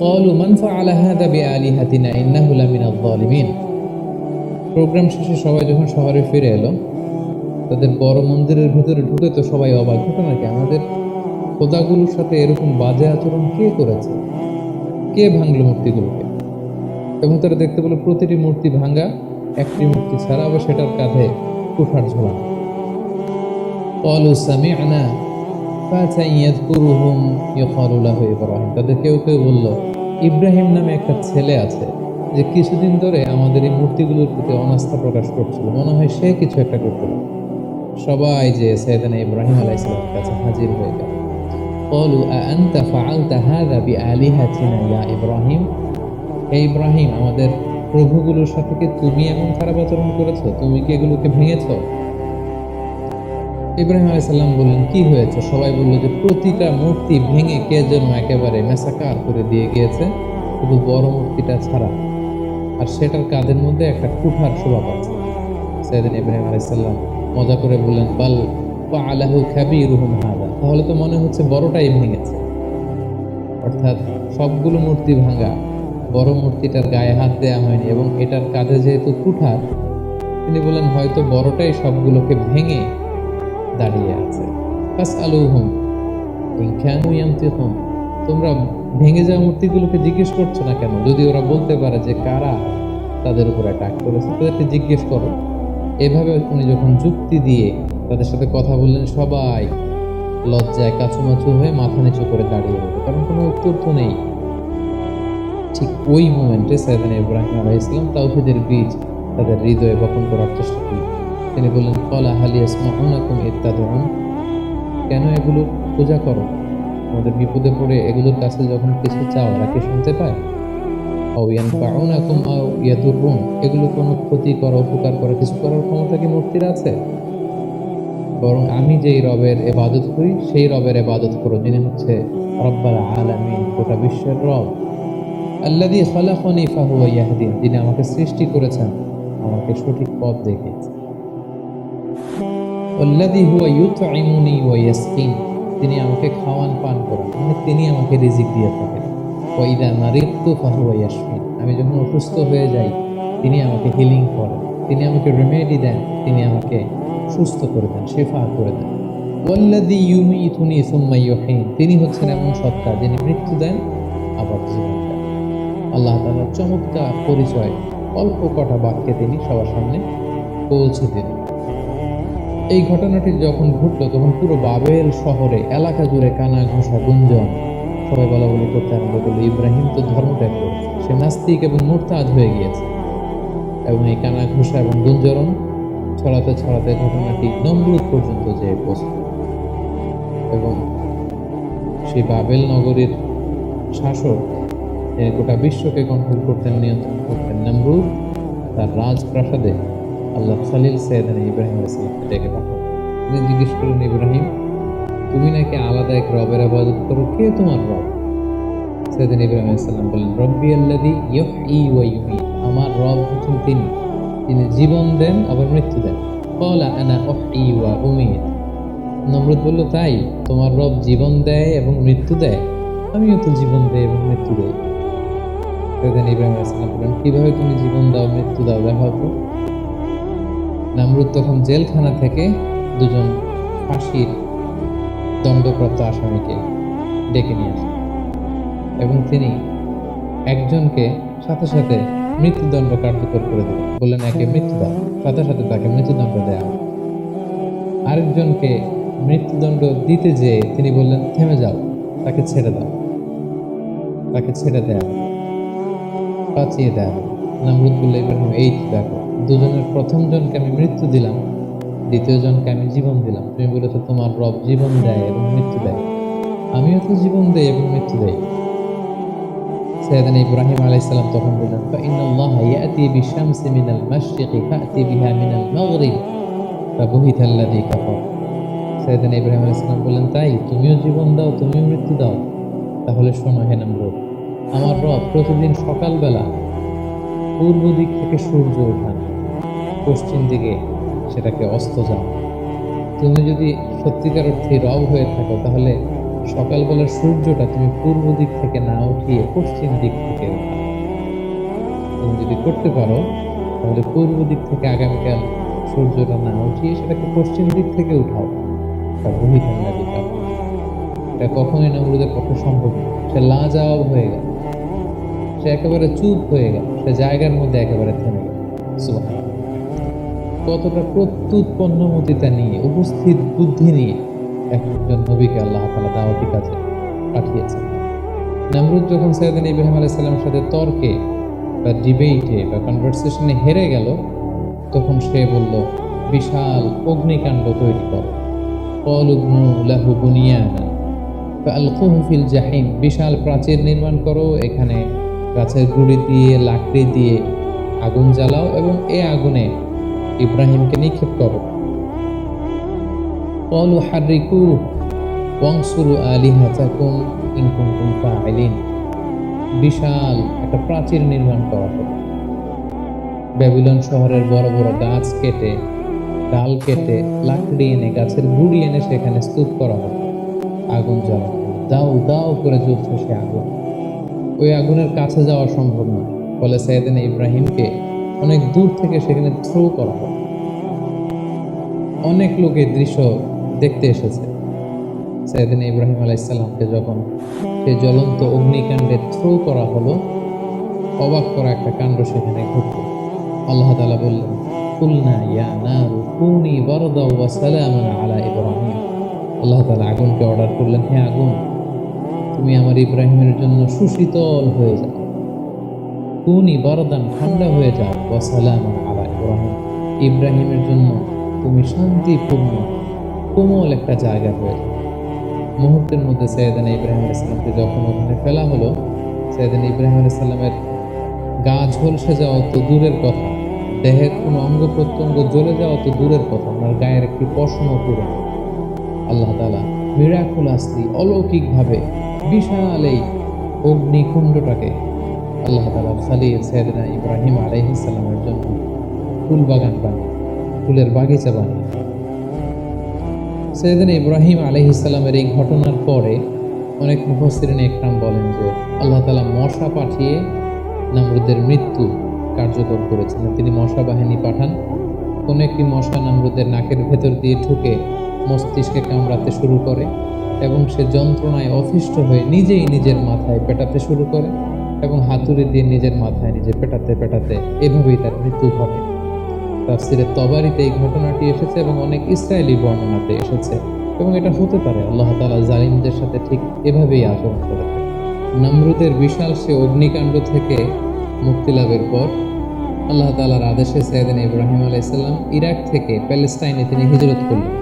قالوا من فعل هذا بآلهتنا إنه لمن الظالمين programme শেষে সবাই যখন শহরে ফিরে এলো তাদের বড় মন্দিরের ভেতরে ঢুকে তো সবাই অবাক ঘটনা কি আমাদের খোদাগুলোর সাথে এরকম বাজে আচরণ কে করেছে কে ভাঙলো মূর্তিগুলোকে এবং তারা দেখতে পেলো প্রতিটি মূর্তি ভাঙা একটি মূর্তি ছাড়া আবার সেটার কাঁধে কুঠার ঝোলানো قالوا سمعنا ইব্রাহিম তাদের কেউ কেউ বলল ইব্রাহিম নামে একটা ছেলে আছে যে কিছুদিন ধরে আমাদের এই মূর্তিগুলোর প্রতি অনাস্থা প্রকাশ করছিল মনে হয় সে কিছু একটা করতে পারে সবাই যে সৈয়দানা ইব্রাহিম আলাইসালামের কাছে হাজির হয়ে গেল قالوا أأنت فعلت هذا بآلهتنا يا إبراهيم হে ইব্রাহিম আমাদের প্রভুগুলোর সাথে কি তুমি এমন খারাপ আচরণ করেছো তুমি কি এগুলোকে ভেঙেছো ইব্রাহিম আলাইসাল্লাম বললেন, কি হয়েছে? সবাই বলল যে, প্রতিটা মূর্তি ভেঙে কে যেন একেবারে মেসাকার করে দিয়ে গিয়েছে শুধু বড় মূর্তিটা ছাড়া। আর সেটার কাঁধের মধ্যে একটা কুঠার শোভা পাচ্ছে। সেদিন ইব্রাহিম আলাইসাল্লাম মজা করে বললেন, বাল আলাহু খাবি রুহুম হাদা। তাহলে তো মনে হচ্ছে বড়টাই ভেঙেছে। অর্থাৎ সবগুলো মূর্তি ভাঙা, বড় মূর্তিটার গায়ে হাত দেওয়া হয়নি এবং এটার কাঁধে যেহেতু কুঠার, তিনি বলেন হয়তো বড়টাই সবগুলোকে ভেঙে দাঁড়িয়ে আছে। ফাস ইয়ান্তিকুম তোমরা ভেঙে যাওয়া মূর্তিগুলোকে জিজ্ঞেস করছ না কেন? যদি ওরা বলতে পারে যে কারা তাদের উপর অ্যাটাক করেছে, তাদেরকে জিজ্ঞেস করো। এভাবে উনি যখন যুক্তি দিয়ে তাদের সাথে কথা বললেন, সবাই লজ্জায় কাছুমাছু হয়ে মাথা নিচু করে দাঁড়িয়ে রইল, কারণ কোনো উত্তর তো নেই। ঠিক ওই মোমেন্টে সাইদান ইব্রাহিম আলাহ ইসলাম তাওহিদের বীজ তাদের হৃদয়ে বপন করার চেষ্টা করলেন। তিনি বললেন কলা হালিয়াস মাহুনাকুম ইত্যাদন কেন এগুলো পূজা করো? আমাদের বিপদে পড়ে এগুলোর কাছে যখন কিছু চাও ওরা কি শুনতে পায়? অবিয়ান পাউনাকুম আও ইয়াদুরুন। এগুলো কোনো ক্ষতি করা, উপকার করা, কিছু করার ক্ষমতা কি মূর্তির আছে? বরং আমি যেই রবের এবাদত করি, সেই রবের এবাদত করো, যিনি হচ্ছে রব্বাল আলামিন, গোটা বিশ্বের রব। আল্লাদি খালাকানি ফাহুয়া ইয়াহদিন, যিনি আমাকে সৃষ্টি করেছেন, আমাকে সঠিক পথ দেখিয়েছেন। আল্লাদি হুয়া ইউতঈমুনি ওয়া ইয়াসকিন, তিনি আমাকে খাওয়ান পান করেন মানে তিনি আমাকে রিজিক দিয়ে থাকেন। ওয়াইদা মারিদতু ফাহুয়া ইয়াশফিন, আমি যখন অসুস্থ হয়ে যাই, তিনি আমাকে হিলিং করেন, তিনি আমাকে রেমেডি দেন, তিনি আমাকে সুস্থ করে দেন, শেফা করে দেন। ওয়াল্লাদি ইউমিতুনি সুম্মা ইউহিন, তিনি হচ্ছেন এমন সত্তা যিনি মৃত্যু দেন, আবার জীবন দেন। আল্লাহ তাআলার চমৎকার পরিচয়, অল্প কটা বাক্যে তিনি সবার সামনে পৌঁছে দিলেন। এই ঘটনাটি যখন ঘটলো, তখন পুরো বাবেল শহরে, এলাকা জুড়ে কানা ঘোষা গুঞ্জন। সবাই বলা বলি করতে আরম্ভ করল, ইব্রাহিম তো ধর্মত্যাগ করেছে। সে নাস্তিক এবং মোরতাদ হয়ে গিয়েছে। এবং এই কানা ঘোষা এবং গুঞ্জরণ ছড়াতে ছড়াতে ঘটনাটি নমরুদ পর্যন্ত যেয়ে পৌঁছল। এবং সেই বাবেল নগরীর শাসক গোটা বিশ্বকে কন্ট্রোল করতেন, নিয়ন্ত্রণ করতেন নমরুদ, তার রাজপ্রাসাদে আল্লাহ খালিল সৈয়দান ইব্রাহিম আলাইসালামকে ডেকে পাঠান তিনি জিজ্ঞেস করলেন, ইব্রাহিম, তুমি নাকি আলাদা এক রবের আবাদত করো? কে তোমার রব? সৈয়দান ইব্রাহিম আলাইসাল্লাম বললেন, রব্বি আল্লাদি ইয়ুহয়ি ওয়া ইউমিত। আমার রব হচ্ছেন তিনি। তিনি জীবন দেন, আবার মৃত্যু দেন। কলা আনা উহয়ি ওয়া উমিত। নমরুদ বলল, তাই, তোমার রব জীবন দেয় এবং মৃত্যু দেয়। আমিও তো জীবন দেয় এবং মৃত্যু দেয় সৈয়দান ইব্রাহিম আলাইসাল্লাম বললেন, কীভাবে তুমি জীবন দাও, মৃত্যু দাও? দেখাও তো। নামরুদ তখন জেলখানা থেকে দুজন ফাঁসির দণ্ডপ্রাপ্ত আসামিকে ডেকে নিয়ে আসেন এবং তিনি একজনকে সাথে সাথে মৃত্যুদণ্ড কার্যকর করে দিলেন বললেন, একে মৃত্যু দাও সাথে সাথে তাকে মৃত্যুদণ্ড দেওয়া আরেকজনকে মৃত্যুদণ্ড দিতে যেয়ে তিনি বললেন, থেমে যাও, তাকে ছেড়ে দাও তাকে ছেড়ে দেয়া। বাঁচিয়ে হবে। নামরুদ বললে, ইব্রাহিম, এই দেখো দুজনের প্রথম জনকে আমি মৃত্যু দিলাম, দ্বিতীয় জনকে আমি জীবন দিলাম। তুমি বলেছ, তোমার রব জীবন দেয় এবং মৃত্যু দেয়। আমিও তো জীবন দেয় এবং মৃত্যু দেয় সৈয়দান ইব্রাহিম আলাইসালাম তখন বললেন ফাইনাল্লাহ ইয়াতি বিশামসি মিনাল মাশরিকি ফাতি বিহা মিনাল মাগরিব। ফাবুহিত আল্লাযী কাফার। সৈয়দান ইব্রাহিম আলাইসালাম বললেন, তাই, তুমিও জীবন দাও, তুমিও মৃত্যু দাও। তাহলে শোনো হে নম্র আমার রব প্রতিদিন সকালবেলা পূর্ব দিক থেকে সূর্য ওঠান। পশ্চিম দিকে সেটাকে অস্ত যান তুমি যদি সত্যিকার অর্থে রব হয়ে থাকো, তাহলে সকালবেলার সূর্যটা তুমি পূর্ব দিক থেকে না উঠিয়ে পশ্চিম দিক থেকে তুমি যদি করতে পারো, তাহলে পূর্ব দিক থেকে আগামীকাল সূর্যটা না উঠিয়ে সেটাকে পশ্চিম দিক থেকে উঠাও। তা বহিঠান্ডা দিতে এটা কখনোই নমরুদের পক্ষে সম্ভব সে লাজবাব হয়ে গেল। সে একেবারে চুপ হয়ে গেল। সে জায়গার মধ্যে একেবারে থেমে গেল। সুবহানাল্লাহ। কতটা প্রত্যুৎপন্নমতিতা নিয়ে, উপস্থিত বুদ্ধি নিয়ে একজন নবীকে আল্লাহ তালা দাওয়াতি কাজে পাঠিয়েছেন। নমরুদ যখন সৈয়দিন ইব্রাহিম আলাইসাল্লামের সাথে তর্কে বা ডিবেটে বা কনভারসেশনে হেরে গেল, তখন সে বলল, বিশাল অগ্নিকাণ্ড তৈরি করো। কলুবনু লাহু বুনিয়ানা আলকুহু ফিল জাহিম। বিশাল প্রাচীর নির্মাণ করো, এখানে গাছের গুড়ি দিয়ে, লাকড়ি দিয়ে আগুন জ্বালাও এবং এ আগুনে ইব্রাহিমকে নিক্ষেপ করো। কলু হারিকু ওয়াংসুরু আলিহাতাকুম ইন কুনতুম ফাইলিন বিশাল একটা প্রাচীর নির্মাণ করা হলো। ব্যাবিলন শহরের বড় বড় গাছ কেটে, ডাল কেটে, লাকড়ি এনে, গাছের গুড়ি এনে সেখানে স্তূপ করা হলো। আগুন জ্বালানো দাও দাও করে জ্বলছে সে আগুন। ওই আগুনের কাছে যাওয়া সম্ভব নয়। ফলে সৈয়দিন ইব্রাহিমকে অনেক দূর থেকে সেখানে থ্রো করা হয়। অনেক লোক এই দৃশ্য দেখতে এসেছে। সৈয়দিন ইব্রাহিম আলাইসাল্লামকে যখন সে জ্বলন্ত অগ্নিকাণ্ডে থ্রো করা হলো, অবাক করা একটা কাণ্ড সেখানে ঘটল। আল্লাহ তালা বললেন, কুলনা ইয়া নারু কুনি বারদা ওয়া সালামান আলা ইব্রাহিম। আল্লাহ তাআলা আগুনকে অর্ডার করলেন, হে আগুন, তুমি আমার ইব্রাহিমের জন্য সুশীতল হয়ে যাও। কুনি বারদান ঠান্ডা হয়ে যাও ওয়া সালামান আলা ইব্রাহিম ইব্রাহিমের জন্য তুমি শান্তিপূর্ণ, কোমল একটা জায়গা হয়ে যাও। মুহূর্তের মধ্যে সৈয়দানা ইব্রাহিম আলাইসাল্লামকে যখন ওখানে ফেলা হলো, সৈয়দানা ইব্রাহিম আলাইসাল্লামের গা ঝলসে যাওয়া তো দূরের কথা, দেহের কোনো অঙ্গ প্রত্যঙ্গ জ্বলে যাওয়া তো দূরের কথা, ওনার গায়ের একটি পশমও পুরো আল্লাহ তালা মিরাকুল আসলি অলৌকিকভাবে বিশাল এই অগ্নিকুণ্ডটাকে আল্লাহ তালা খালিল সৈয়দনা ইব্রাহিম আলাইহিসাল্লামের জন্য ফুল বাগান বানিয়ে, ফুলের বাগিচা বানিয়ে। সৈয়দিন ইব্রাহিম আলহিসাল্লামের এই ঘটনার পরে অনেক মুফসিরিন একরাম বলেন যে আল্লাহ তালা মশা পাঠিয়ে নামরুদের মৃত্যু কার্যকর করেছিলেন তিনি মশা বাহিনী পাঠান। কোনো একটি মশা নামরুদের নাকের ভেতর দিয়ে ঢুকে মস্তিষ্কে কামড়াতে শুরু করে এবং সে যন্ত্রণায় অতিষ্ঠ হয়ে নিজেই নিজের মাথায় পেটাতে শুরু করে। এবং হাতুড়ি দিয়ে নিজের মাথায় নিজে পেটাতে পেটাতে এভাবেই তার মৃত্যু ঘটে। তাফসিরে তবারিতে এই ঘটনাটি এসেছে এবং অনেক ইসরায়েলি বর্ণনাতে এসেছে এবং এটা হতে পারে আল্লাহ তালা জালিমদের সাথে ঠিক এভাবেই আচরণ করে নমরুদের বিশাল সে অগ্নিকাণ্ড থেকে মুক্তি লাভের পর আল্লাহ তালার আদেশে সৈয়দিন ইব্রাহিম আলাইসাল্লাম ইরাক থেকে প্যালেস্টাইনে তিনি হিজরত করলেন।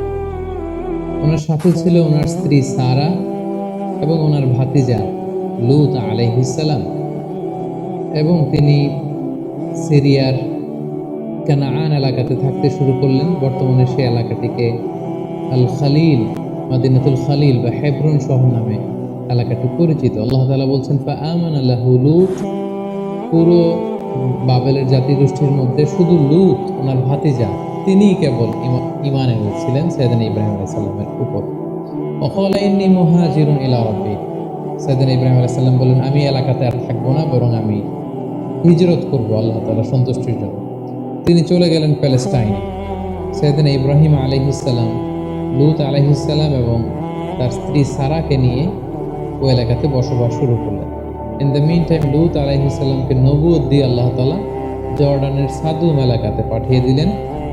ওনার সাথে ছিল ওনার স্ত্রী সারা এবং ওনার ভাতিজা লুত আলাইহিসাল্লাম এবং তিনি সিরিয়ার কানাআন এলাকাতে থাকতে শুরু করলেন। বর্তমানে সে এলাকাটিকে আল খালিল মাদিনাতুল খালিল বা হেব্রন শহর নামে এলাকাটি পরিচিত। আল্লাহ তাআলা বলছেন ফা আমান আল্লাহ লুত। পুরো বাবেলের জাতিগোষ্ঠীর মধ্যে শুধু লুত, ওনার ভাতিজা, তিনিই কেবল ইমা- ইমান এনেছিলেন সৈয়দিন ইব্রাহিম আলাইসাল্লামের উপর। অকলাইনি মুহাজিরুন ইলা রাব্বি। সৈয়দিন ইব্রাহিম আলাইসাল্লাম বলেন আমি এলাকাতে আর থাকব না, বরং আমি হিজরত করব, আল্লাহ তালা সন্তুষ্টির জন্য। তিনি চলে গেলেন প্যালেস্টাইনে। সেদিন ইব্রাহিম আলহিসাল্লাম লুত আলহিসাল্লাম এবং তার স্ত্রী সারাকে নিয়ে ওই এলাকাতে বসবাস শুরু করলেন। ইন দ্য মিন টাইম লুত আলহিসাল্লামকে নবুয় দিয়ে আল্লাহ তালা জর্ডানের সাদুম এলাকাতে পাঠিয়ে দিলেন।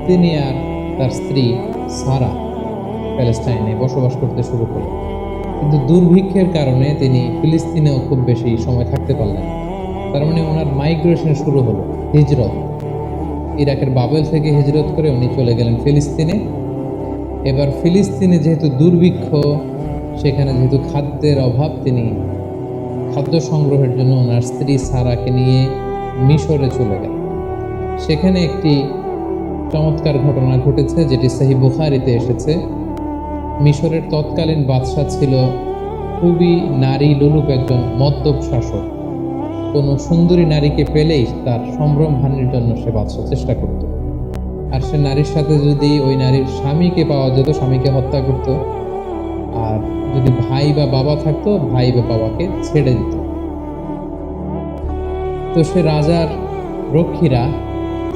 তিনি আর তার স্ত্রী সারা প্যালেস্টাইনে বসবাস করতে শুরু করলেন। কিন্তু দুর্ভিক্ষের কারণে তিনি ফিলিস্তিনেও খুব বেশি সময় থাকতে পারলেন না। তার মানে ওনার মাইগ্রেশন শুরু হলো, হিজরত। ইরাকের বাবেল থেকে হিজরত করে উনি চলে গেলেন ফিলিস্তিনে। এবার ফিলিস্তিনে যেহেতু দুর্ভিক্ষ, সেখানে যেহেতু খাদ্যের অভাব, তিনি খাদ্য সংগ্রহের জন্য ওনার স্ত্রী সারাকে নিয়ে মিশরে চলে গেলেন। সেখানে একটি চমৎকার ঘটনা ঘটেছে, যেটি সাহি বুখারিতে এসেছে। মিশরের তৎকালীন বাদশাহ ছিল খুবই নারী লোলুপ একজন মদ্যপ শাসক। কোনো সুন্দরী নারীকে পেলেই তার সম্ভ্রম হানির জন্য সে বাদশাহ চেষ্টা করত। আর সে নারীর সাথে যদি ওই নারীর স্বামীকে পাওয়া যেত, স্বামীকে হত্যা করত, আর যদি ভাই বা বাবা থাকতো, ভাই বা বাবাকে ছেড়ে দিত। তো সে রাজার রক্ষীরা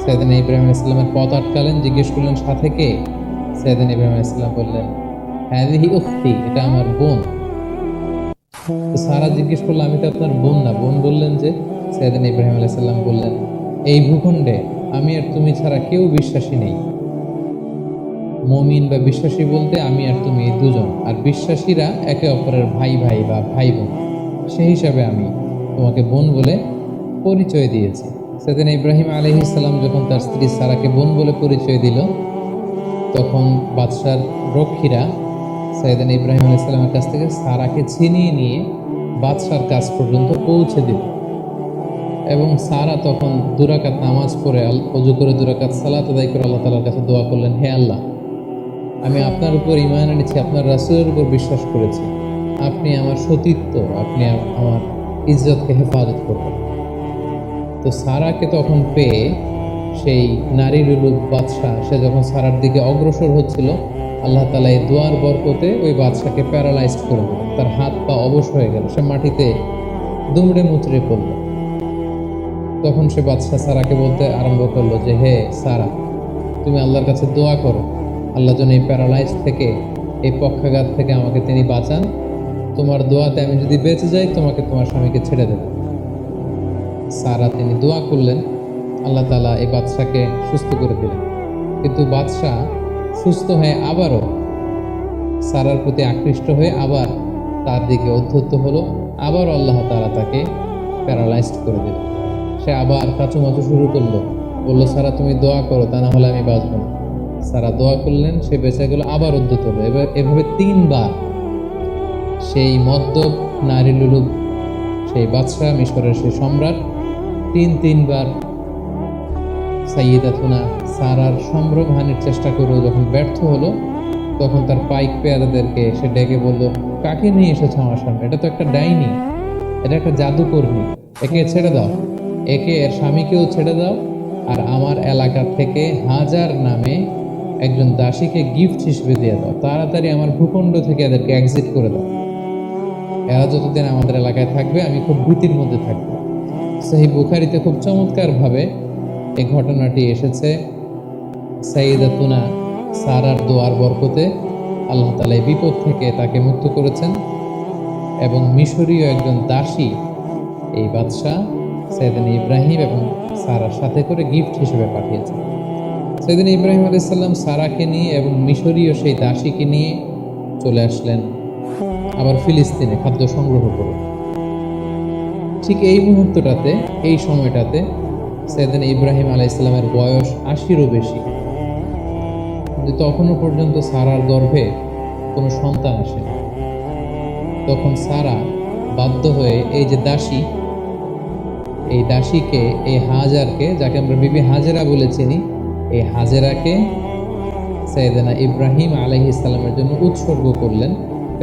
সৈয়দিন ইব্রাহিম ইসলামের পথ আটকালেন, জিজ্ঞেস করলেন, সাথে কে? সৈয়দিন ইব্রাহিম ইসলাম বললেন হ্যাঁ এটা আমার বোন। সারা জিজ্ঞেস করল, আমি তো আপনার বোন না। বোন বললেন যে সৈয়দিন ইব্রাহিম আলাইসাল্লাম বললেন, এই ভূখণ্ডে আমি আর তুমি ছাড়া কেউ বিশ্বাসী নেই। মমিন বা বিশ্বাসী বলতে আমি আর তুমি দুজন, আর বিশ্বাসীরা একে অপরের ভাই ভাই বা ভাই বোন। সেই হিসাবে আমি তোমাকে বোন বলে পরিচয় দিয়েছি। সেদিন ইব্রাহিম আলহিসাল্লাম যখন তার স্ত্রী সারাকে বোন বলে পরিচয় দিল, তখন বাদশার রক্ষীরা সৈয়দান ইব্রাহিম আলাইসাল্লামের কাছ থেকে সারাকে ছিনিয়ে নিয়ে বাদশার কাছ পর্যন্ত পৌঁছে দিল। এবং সারা তখন দুরাকাত নামাজ পড়ে অজু করে দুরাকাত সালাত আদায় করে আল্লাহ তালার কাছে দোয়া করলেন, হে আল্লাহ, আমি আপনার উপর ইমান এনেছি, আপনার রাসুলের উপর বিশ্বাস করেছি। আপনি আমার সতীত্ব, আপনি আমার ইজ্জতকে হেফাজত করবেন। তো সারাকে তখন পেয়ে সেই নারী লুলুক বাদশাহ, সে যখন সারার দিকে অগ্রসর হচ্ছিল আল্লাহ তালা এই দোয়ার বরকতে ওই বাদশাকে প্যারালাইজড করে দিল। তার হাত পা অবশ হয়ে গেল। সে মাটিতে দুমড়ে মুচড়ে পড়ল। তখন সে বাদশাহ সারাকে বলতে আরম্ভ করল যে, হে সারা, তুমি আল্লাহর কাছে দোয়া করো। আল্লাহ যেন এই প্যারালাইজ থেকে, এই পক্ষাঘাত থেকে আমাকে তিনি বাঁচান। তোমার দোয়াতে আমি যদি বেঁচে যাই, তোমাকে তোমার স্বামীকে ছেড়ে দেব। সারা তিনি দোয়া করলেন। আল্লাহ তালা এই বাদশাকে সুস্থ করে দিলেন। কিন্তু বাদশাহ সুস্থ হয়ে আবারও সারার প্রতি আকৃষ্ট হয়ে আবার তার দিকে অধ্যত্ত হলো, আবার আল্লাহ তারা তাকে প্যারালাইজড করে দিল। সে আবার কাচুমাচু শুরু করল, বলল, সারা, তুমি দোয়া করো, তা না হলে আমি বাঁচবো না। সারা দোয়া করলেন, সে বেঁচে গেল, আবার উদ্ধত হলো। এবার এভাবে তিনবার সেই মদ্যপ নারী লুলুপ, সেই বাদশাহ, মিশরের সেই সম্রাট, তিন, তিনবার সাইয়েদাতুনা সারার সম্ভ্রমহানির চেষ্টা করেও যখন ব্যর্থ হলো, তখন তার পাইক পেয়ারাদেরকে সে ডেকে বলল, কাকে নিয়ে এসেছ আমার সামনে? এটা তো একটা ডাইনি, এটা একটা জাদুকর্মী, একে ছেড়ে দাও, একে এর স্বামীকেও ছেড়ে দাও, আর আমার এলাকা থেকে হাজার নামে একজন দাসীকে গিফট হিসেবে দিয়ে দাও, তাড়াতাড়ি আমার ভূখণ্ড থেকে এদেরকে এক্সিট করে দাও। এরা যতদিন আমাদের এলাকায় থাকবে, আমি খুব ভীতির মধ্যে থাকব। সেই বুখারিতে খুব চমৎকারভাবে এই ঘটনাটি এসেছে সাইদাতুনা সারার দোয়ার বরকতে। আল্লাহ তালা বিপদ থেকে তাকে মুক্ত করেছেন এবং মিশরীয় একজন দাসী এই বাদশাহ সৈয়দিন ইব্রাহিম এবং সারার সাথে করে গিফট হিসেবে পাঠিয়েছেন। সেদিন ইব্রাহিম আলাইসাল্লাম সারাকে নিয়ে এবং মিশরীয় সেই দাসীকে নিয়ে চলে আসলেন, আবার ফিলিস্তিনে খাদ্য সংগ্রহ করে। ঠিক এই মুহূর্তটাতে, এই সময়টাতে সেদিন ইব্রাহিম আলাইসাল্লামের বয়স আশিরও বেশি। কিন্তু তখনও পর্যন্ত সারার গর্ভে কোনো সন্তান আসেনি। তখন সারা বাধ্য হয়ে এই যে দাসী, এই দাসীকে, এই হাজারকে, যাকে আমরা বিবি হাজেরা বলে চিনি, এই হাজেরাকে সৈয়দানা ইব্রাহিম আলহি ইসলামের জন্য উৎসর্গ করলেন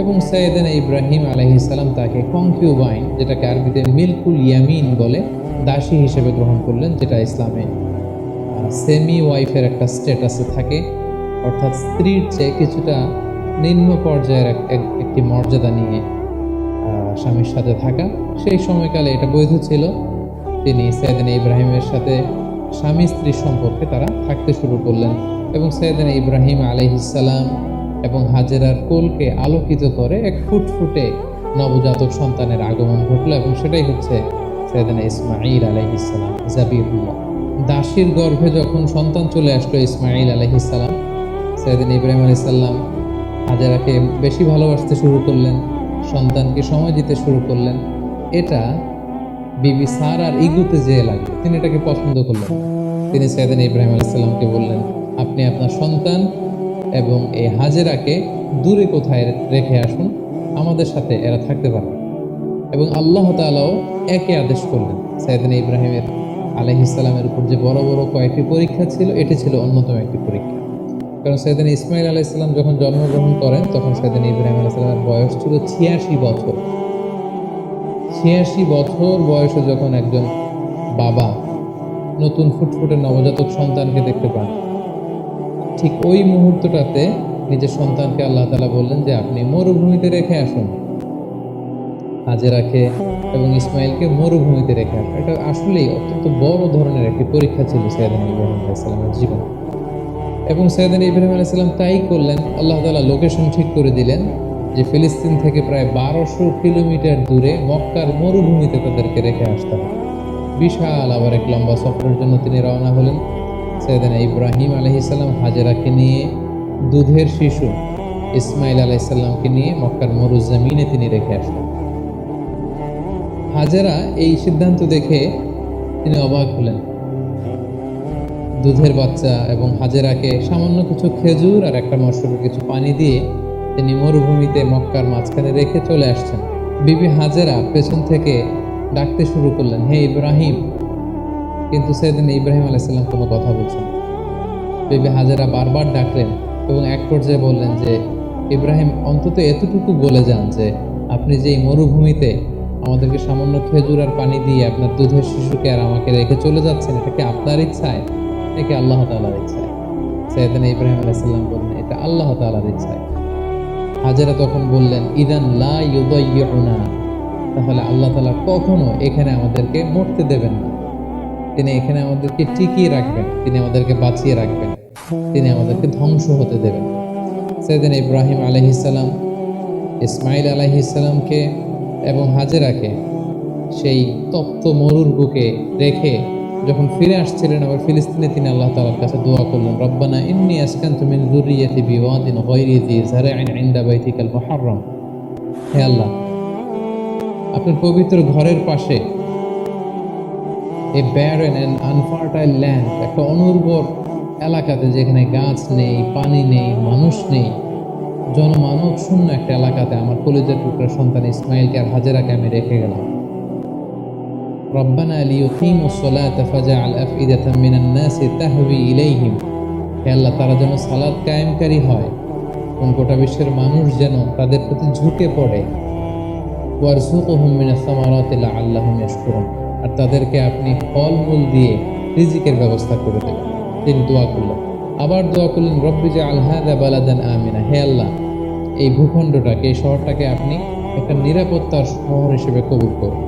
এবং সৈয়দানা ইব্রাহিম আলহি ইসলাম তাকে কংকিউবাইন যেটাকে আরবিতে মিল্কুল ইয়ামিন বলে দাসী হিসেবে গ্রহণ করলেন, যেটা ইসলামে সেমি ওয়াইফের একটা স্ট্যাটাসে থাকে। অর্থাৎ স্ত্রীর চেয়ে কিছুটা নিম্ন পর্যায়ের এক- এক- একটি মর্যাদা নিয়ে স্বামীর সাথে থাকা। সেই সময়কালে এটা বৈধ ছিল। তিনি সৈয়দিন ইব্রাহিমের সাথে স্বামী স্ত্রীর সম্পর্কে তারা থাকতে শুরু করলেন এবং সৈয়দিন ইব্রাহিম আলহিসাল্লাম এবং হাজেরার কোলকে আলোকিত করে এক ফুটফুটে নবজাতক সন্তানের আগমন ঘটলো এবং সেটাই হচ্ছে সৈয়দিন ইসমাইল আলহিসাল্লাম জাবিহুল্লাহ। দাসীর গর্ভে যখন সন্তান চলে আসলো ইসমাইল আলহিসাল্লাম সৈয়দিন ইব্রাহিম আলাইসাল্লাম হাজারাকে বেশি ভালোবাসতে শুরু করলেন, সন্তানকে সময় দিতে শুরু করলেন। এটা বিবি সার আর ইগুতে যেয়ে লাগল তিনি এটাকে পছন্দ করলেন। তিনি সৈয়দিন ইব্রাহিম আলাইসাল্লামকে বললেন, আপনি আপনার সন্তান এবং এই হাজেরাকে দূরে কোথায় রেখে আসুন? আমাদের সাথে এরা থাকতে পারবে এবং আল্লাহ তাআলাও একে আদেশ করলেন। সৈয়দিন ইব্রাহিমের আলহিসাল্লামের উপর যে বড় বড় কয়েকটি পরীক্ষা ছিল, এটি ছিল অন্যতম একটি পরীক্ষা। কারণ সৈয়দিন ইসমাইল আলাইসাল্লাম যখন জন্মগ্রহণ করেন, তখন সৈয়দিন ইব্রাহিম আলাইসাল্লামের বয়স ছিল ছিয়াশি বছর। ছিয়াশি বছর বয়সে যখন একজন বাবা নতুন ফুটফুটে নবজাতক সন্তানকে দেখতে পান, ঠিক ওই মুহূর্তটাতে নিজের সন্তানকে আল্লাহ তালা বললেন যে, আপনি মরুভূমিতে রেখে আসুন। হাজেরাকে এবং ইসমাইলকে মরুভূমিতে রেখে আসুন এটা আসলেই অত্যন্ত বড় ধরনের একটি পরীক্ষা ছিল সৈয়দান ইব্রাহিম আলাইসাল্লামের জীবন। এবং সৈয়দান ইব্রাহিম আলাইসাল্লাম তাই করলেন আল্লাহ তালা লোকেশন ঠিক করে দিলেন যে ফিলিস্তিন থেকে প্রায় বারোশো কিলোমিটার দূরে মক্কার মরুভূমিতে তাদেরকে রেখে আসতে হবে। বিশাল আবার এক লম্বা সফরের জন্য তিনি রওনা হলেন। সৈয়দানা ইব্রাহিম আলহিসাল্লাম হাজেরাকে নিয়ে দুধের শিশু ইসমাইল আলাইসাল্লামকে নিয়ে মক্কার মরুজামিনে তিনি রেখে আসলেন। হাজেরা এই সিদ্ধান্ত দেখে তিনি অবাক হলেন। দুধের বাচ্চা এবং হাজেরাকে সামান্য কিছু খেজুর আর একটা মশলার কিছু পানি দিয়ে তিনি মরুভূমিতে মক্কার মাঝখানে রেখে চলে আসছেন। বিবি হাজেরা পেছন থেকে ডাকতে শুরু করলেন, হে ইব্রাহিম! কিন্তু সেদিন ইব্রাহিম আলাইসাল্লাম কোনো কথা বলছেন বিবি হাজেরা বারবার ডাকলেন এবং এক পর্যায়ে বললেন যে, ইব্রাহিম, অন্তত এতটুকু বলে যান যে, আপনি যে এই মরুভূমিতে আমাদেরকে সামান্য খেজুর আর পানি দিয়ে আপনার দুধের শিশুকে আর আমাকে রেখে চলে যাচ্ছেন, এটা কি আপনার ইচ্ছায়? নাকি আল্লাহ তালার ইচ্ছায়? সৈয়দিন ইব্রাহিম আলাইসাল্লাম বললেন, এটা আল্লাহ তালার ইচ্ছায়। হাজেরা তখন বললেন, ইদান লা ইউদাইয়ুনা তাহলে আল্লাহ তালা কখনো এখানে আমাদেরকে মরতে দেবেন না। তিনি এখানে আমাদেরকে টিকিয়ে রাখবেন, তিনি আমাদেরকে বাঁচিয়ে রাখবেন, তিনি আমাদেরকে ধ্বংস হতে দেবেন। সেদিন ইব্রাহিম আলহিসাল্লাম ইসমাইল আলহিসাল্লামকে এবং হাজেরাকে সেই তপ্ত মরুর বুকে রেখে যখন ফিরে আসছিলেন, আবার ফিলিস্তিনে তিনি আল্লাহ তাআলার কাছে দোয়া করলেন, রব্বানা ইন্নী আসকানতু মিন যুররিয়াতি বিওয়াদিন যারআইন ইনদা বাইতিকাল মুহাররম। হে আল্লাহ, আপনার পবিত্র ঘরের পাশে a barren and unfertile land একটা অনুর্বর এলাকাতে যেখানে গাছ নেই, পানি নেই, মানুষ নেই জনমানব শূন্য একটা এলাকাতে আমার কলেজের টুকরা সন্তান ইসমাইলকে আর হাজেরাকে আমি রেখে গেলাম। রব্বানা লিউকিমু সলাতা তাহবি ইলাইহিম। আল্লাহ, তারা যেন কায়েমকারী হয়। গোটা বিশ্বের মানুষ যেন তাদের প্রতি ঝুঁকে পড়ে। ওয়ারজুকহুম মিনাস আর তাদেরকে আপনি ফলমূল দিয়ে রিজিকের ব্যবস্থা করে দেবেন। তিনি দোয়া করলেন। আবার দোয়া করলেন, রব্বি জাআল হে আল্লাহ এই ভূখণ্ডটাকে এই শহরটাকে আপনি একটা নিরাপত্তার শহর হিসেবে কবুল করুন।